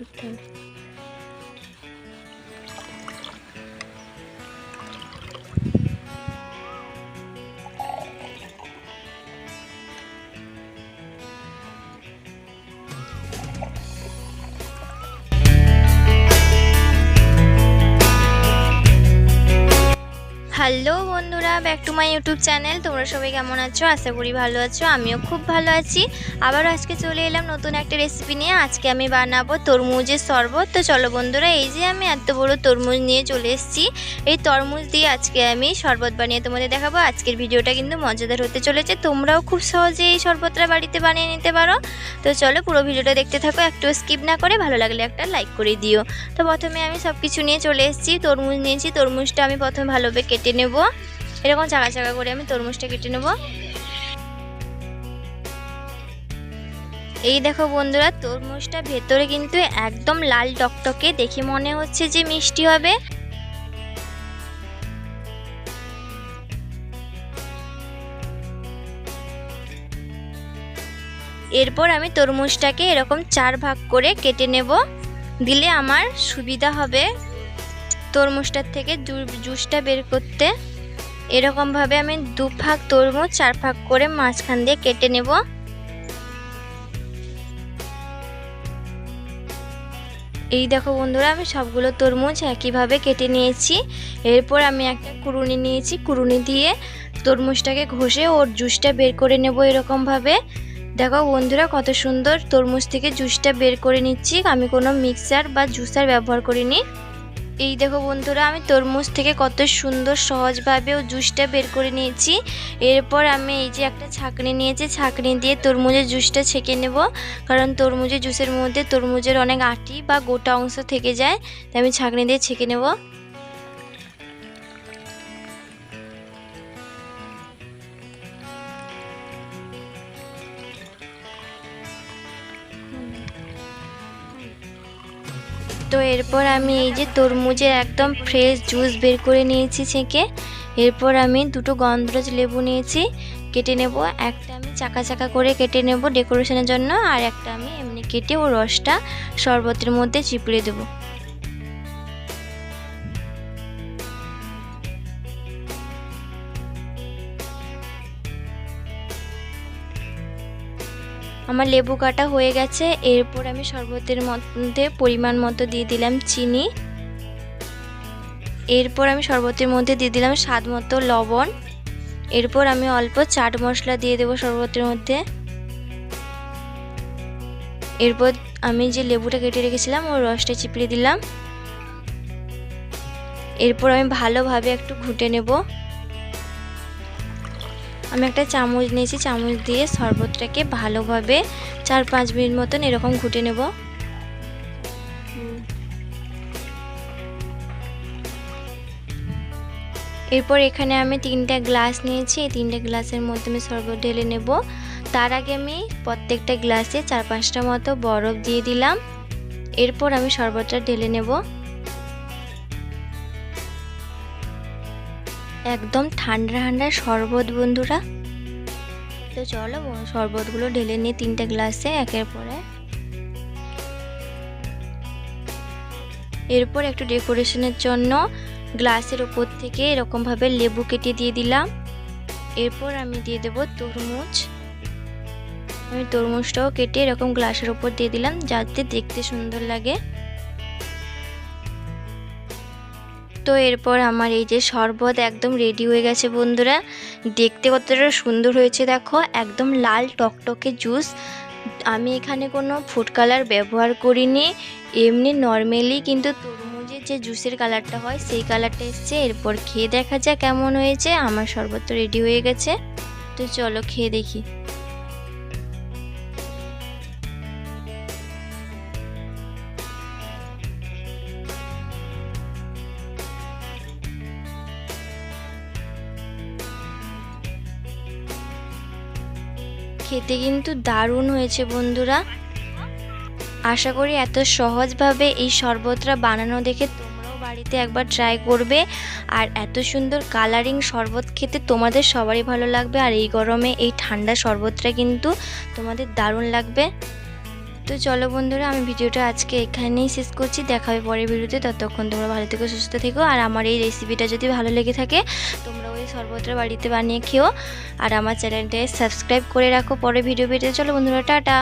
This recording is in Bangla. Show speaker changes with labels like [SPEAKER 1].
[SPEAKER 1] Okay. হ্যালো বন্ধুরা back to my YouTube channel তোমরা সবাই কেমন আছো? আশা করি ভালো আছো, আমিও খুব ভালো আছি। আবার আজকে চলে এলাম নতুন একটা রেসিপি নিয়ে। আজকে আমি বানাবো তরমুজের শরবত। তো চলো বন্ধুরা, এই যে আমি এত বড় তরমুজ নিয়ে চলে এসেছি। এই তরমুজ দিয়ে আজকে আমি শরবত বানিয়ে তোমাদের দেখাবো। আজকের ভিডিওটা কিন্তু মজাদার হতে চলেছে। তোমরাও খুব সহজে এই শরবতটা বাড়িতে বানিয়ে নিতে পারো। তো চলো পুরো ভিডিওটা দেখতে থাকো, একটু স্কিপ না করে ভালো লাগলে একটা লাইক করে দিও। তো প্রথমে আমি সব কিছু নিয়ে চলে এসেছি, তরমুজ নিয়েছি। তরমুজটা আমি প্রথমে ভালোভাবে কেটে নেব। এরকম চাকা চাকা করে আমি তরমুজটা কেটে নেব। এই দেখো বন্ধুরা, তরমুজটা ভেতরে কিন্তু একদম লাল টকটকে, দেখে মনে হচ্ছে যে মিষ্টি হবে। এরপর আমি তরমুজটাকে এরকম চার ভাগ করে কেটে নেব। দিলে আমার সুবিধা হবে। তরমুজটার থেকে জুসটা বের করতে এরকমভাবে আমি দু ভাগ তরমুজ চার ভাগ করে মাঝখান দিয়ে কেটে নেব। এই দেখো বন্ধুরা, আমি সবগুলো তরমুজ একইভাবে কেটে নিয়েছি। এরপর আমি একটা কুরুনি নিয়েছি। কুড়ুনি দিয়ে তরমুজটাকে ঘষে ওর জুসটা বের করে নেব এরকমভাবে। দেখো বন্ধুরা, কত সুন্দর তরমুজ থেকে জুসটা বের করে নিচ্ছি। আমি কোনো মিক্সার বা জুসার ব্যবহার করিনি। এই দেখো বন্ধুরা, আমি তরমুজ থেকে কত সুন্দর সহজভাবে ও জুসটা বের করে নিয়েছি। এরপর আমি এই যে একটা ছাঁকনি নিয়েছি, ছাঁকনি দিয়ে তরমুজের জুসটা ছেঁকে নেব। কারণ তরমুজের জুসের মধ্যে তরমুজের অনেক আটি বা গোটা অংশ থেকে যায়, তাই আমি ছাঁকনি দিয়ে ছেঁকে নেব। তো এরপর আমি এই যে তরমুজের একদম ফ্রেশ জুস বের করে নিয়েছি ছেঁকে। এরপর আমি দুটো গন্ধরাজ লেবু নিয়েছি, কেটে নেব। একটা আমি চাকা চাকা করে কেটে নেব ডেকোরেশনের জন্য, আর একটা আমি এমনি কেটে ও রসটা শরবতের মধ্যে চিপড়ে দেবো। আমার লেবু কাটা হয়ে গেছে, এরপর আমি শরবতের মধ্যে পরিমাণ মতো দিয়ে দিলাম চিনি। এরপর আমি শরবতের মধ্যে দিয়ে দিলাম স্বাদ মতো লবণ। এরপর আমি অল্প চাট মশলা দিয়ে দেবো শরবতের মধ্যে। এরপর আমি যে লেবুটা কেটে রেখেছিলাম, ওর রসটা চিপড়ে দিলাম। এরপর আমি ভালোভাবে একটু ঘুটে নেব। আমি একটা চামচ নিয়েছি, চামচ দিয়ে শরবতটাকে ভালোভাবে চার পাঁচ মিনিট মতন এরকম ঘুটে নেব। এরপর এখানে আমি তিনটা গ্লাস নিয়েছি, এই তিনটা গ্লাসের মধ্যে আমি শরবত ঢেলে নেব। তার আগে আমি প্রত্যেকটা গ্লাসে চার পাঁচটা মতো বরফ দিয়ে দিলাম। এরপর আমি শরবতটা ঢেলে নেব। একদম ঠান্ডা ঠান্ডা শরবত বন্ধুরা। তো চলো, শরবতগুলো ঢেলে নিয়ে তিনটে গ্লাসে একের পরে এরপর একটু ডেকোরেশনের জন্য গ্লাসের ওপর থেকে এরকমভাবে লেবু কেটে দিয়ে দিলাম। এরপর আমি দিয়ে দেব তরমুজ। আমি তরমুজটাও কেটে এরকম গ্লাসের ওপর দিয়ে দিলাম, যাতে দেখতে সুন্দর লাগে। তো এরপর আমার এই যে শরবত একদম রেডি হয়ে গেছে বন্ধুরা। দেখতে কতটা সুন্দর হয়েছে দেখো, একদম লাল টকটকে জুস আমি এখানে কোনো ফুড কালার ব্যবহার করিনি, এমনি নর্মালি কিন্তু তরমুজের যে জুসের কালারটা হয়, সেই কালারটা এসছে। এরপর খেয়ে দেখা যায় কেমন হয়েছে। আমার শরবত তো রেডি হয়ে গেছে। তো চলো খেয়ে দেখি। খেতে কিন্তু দারুণ হয়েছে বন্ধুরা। আশা করি এত সহজভাবে এই শরবতটা বানানো দেখে তোমরাও বাড়িতে একবার ট্রাই করবে। আর এত সুন্দর কালারিং শরবত খেতে তোমাদের সবারই ভালো লাগবে। আর এই গরমে এই ঠান্ডা শরবতটা কিন্তু তোমাদের দারুণ লাগবে। তো চলো বন্ধুরা, আমি ভিডিওটা আজকে এখানেই শেষ করছি। দেখা হবে পরের ভিডিওতে। ততক্ষণ তোমরা ভালো থেকো, সুস্থ থেকো। আর আমার এই রেসিপিটা যদি ভালো লেগে থাকে তোমরা শরবতটা বাড়িতে বানিয়ে খেও। আর আমার চ্যানেলটায় সাবস্ক্রাইব করে রাখো। পরে ভিডিও পেতে চলো বন্ধুরা, টাটা।